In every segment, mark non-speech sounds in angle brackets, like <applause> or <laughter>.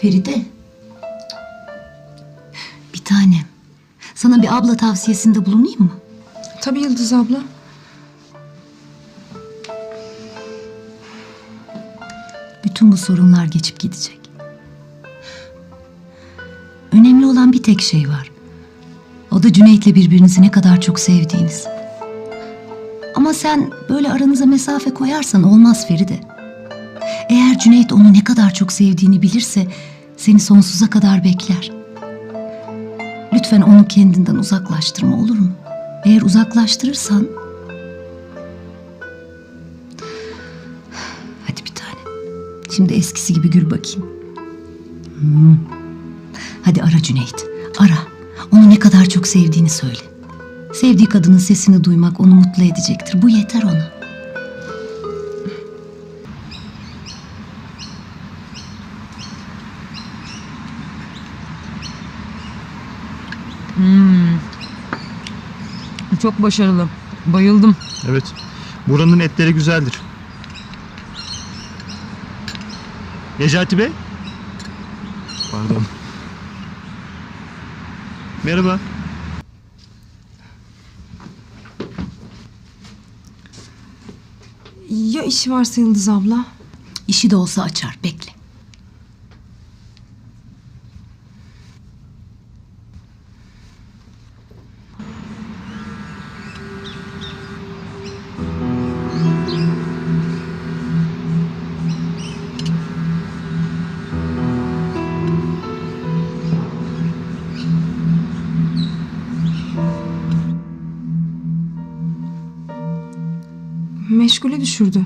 Feride. Bir tanem. Sana bir abla tavsiyesinde bulunayım mı? Tabii Yıldız abla. Bütün bu sorunlar geçip gidecek. Önemli olan bir tek şey var. O da Cüneyt'le birbirinizi ne kadar çok sevdiğiniz. Ama sen böyle aranıza mesafe koyarsan olmaz Feride. Eğer Cüneyt onu ne kadar çok sevdiğini bilirse seni sonsuza kadar bekler. Lütfen onu kendinden uzaklaştırma olur mu? Eğer uzaklaştırırsan... Hadi bir tane. Şimdi eskisi gibi gül bakayım. Hmm. Hadi ara Cüneyt. Ara. Onu ne kadar çok sevdiğini söyle. Sevdiği kadının sesini duymak onu mutlu edecektir. Bu yeter ona. Çok başarılı. Bayıldım. Evet. Buranın etleri güzeldir. Necati Bey? Pardon. Merhaba. Ya işi varsa Yıldız abla? İşi de olsa açar. Bekle. Meşgule düşürdü.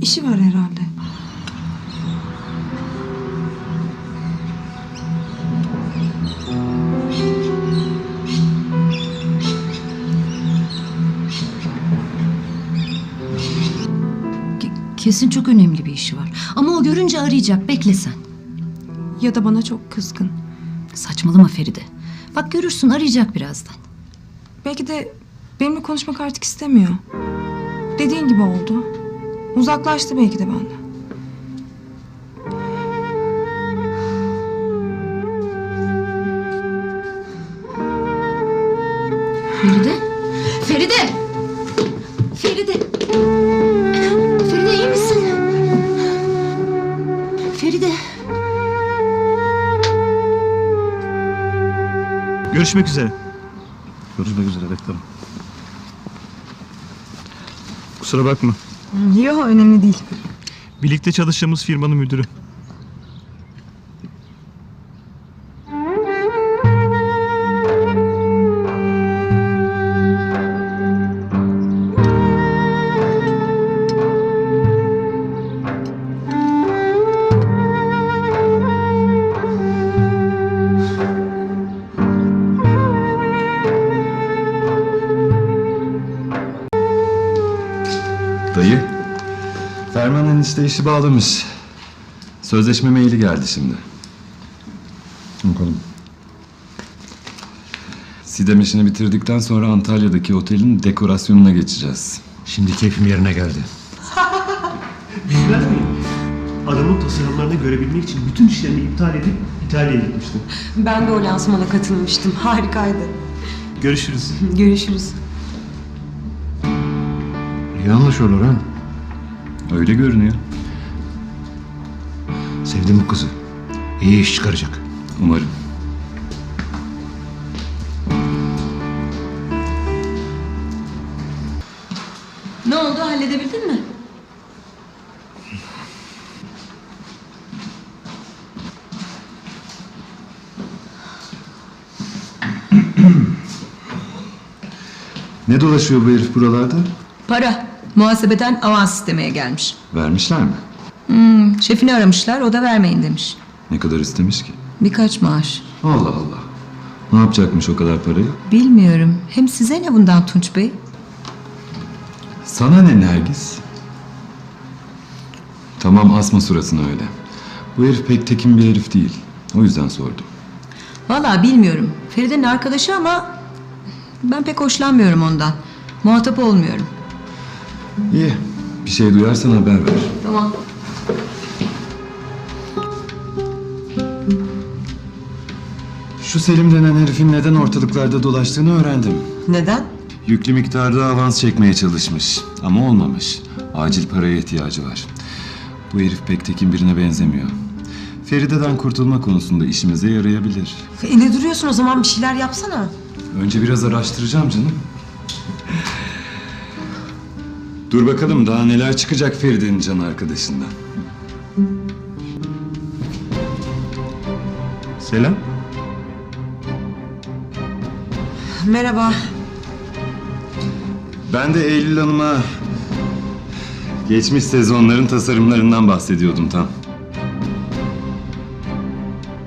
İşi var herhalde. Ke- Kesin çok önemli bir işi var. Ama o görünce arayacak. Bekle sen. Ya da bana çok kızgın. Saçmalama Feride. Bak görürsün arayacak birazdan. Belki de benimle konuşmak artık istemiyor. Dediğin gibi oldu. Uzaklaştı belki de benden. Feride? Feride! Feride! Feride iyi misin? Feride! Görüşmek üzere. Görüşmek üzere beklerim. Kusura bakma. Yok önemli değil. Birlikte çalıştığımız firmanın müdürü. Dayı, Ferman'ın işte işi bağlamış. Sözleşme maili geldi şimdi. Bakalım. Sidem işini bitirdikten sonra Antalya'daki otelin dekorasyonuna geçeceğiz. Şimdi keyfim yerine geldi. <laughs> Bilmez miyim? Adamın tasarımlarını görebilmek için bütün işlerini iptal edip İtalya'ya gitmiştim. Ben de o lansmana katılmıştım. Harikaydı. Görüşürüz. Görüşürüz. İyi anlaşıyorlar ha. Öyle görünüyor. Sevdim bu kızı. İyi iş çıkaracak. Umarım. Ne oldu halledebildin mi? Ne dolaşıyor bu herif buralarda? Para. Muhasebeden avans istemeye gelmiş. Vermişler mi? Şefini aramışlar, o da vermeyin demiş. Ne kadar istemiş ki? Birkaç maaş. Allah Allah. Ne yapacakmış o kadar parayı? Bilmiyorum. Hem size ne bundan Tunç Bey? Sana ne Nergis? Tamam asma suratını öyle. Bu herif pek tekin bir herif değil. O yüzden sordum. Vallahi bilmiyorum. Feride'nin arkadaşı ama ben pek hoşlanmıyorum ondan. Muhatap olmuyorum. İyi. Bir şey duyarsan haber ver. Tamam. Şu Selim denen herifin neden ortalıklarda dolaştığını öğrendim. Neden? Yüklü miktarda avans çekmeye çalışmış ama olmamış. Acil paraya ihtiyacı var. Bu herif pek tekin birine benzemiyor. Feride'den kurtulma konusunda işimize yarayabilir. E ne duruyorsun o zaman bir şeyler yapsana. Önce biraz araştıracağım canım. Dur bakalım daha neler çıkacak Feride'nin can arkadaşından. Selam. Merhaba. Ben de Eylül Hanım'a geçmiş sezonların tasarımlarından bahsediyordum tam.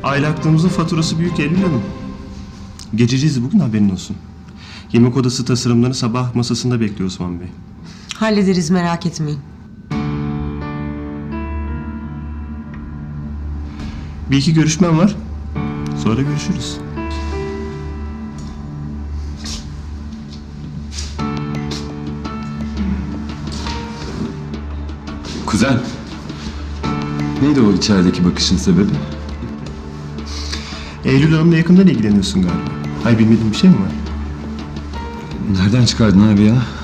Aylaklığımızın faturası büyük Eylül Hanım. Geçeceğiz bugün haberin olsun. Yemek odası tasarımlarını sabah masasında bekliyor Osman Bey. Hallederiz merak etmeyin. Bir iki görüşmem var. Sonra görüşürüz. Kuzen. Neydi o içerideki bakışın sebebi? Eylül Hanım'la yakından ilgileniyorsun galiba. Hay bilmediğin bir şey mi var? Nereden çıkardın abi ya?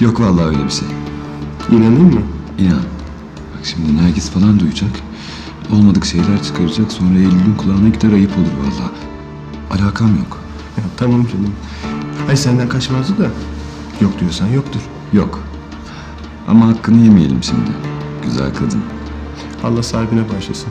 Yok vallahi öyle bir şey. İnanayım mı? İnan. Bak şimdi Nergis falan duyacak. Olmadık şeyler çıkaracak. Sonra Eylül'ün kulağına gider ayıp olur vallahi. Alakam yok. Ya, tamam canım. Ay senden kaçmazdı da. Yok diyorsan yoktur. Yok. Ama hakkını yemeyelim şimdi. Güzel kadın. Allah sahibine başlasın.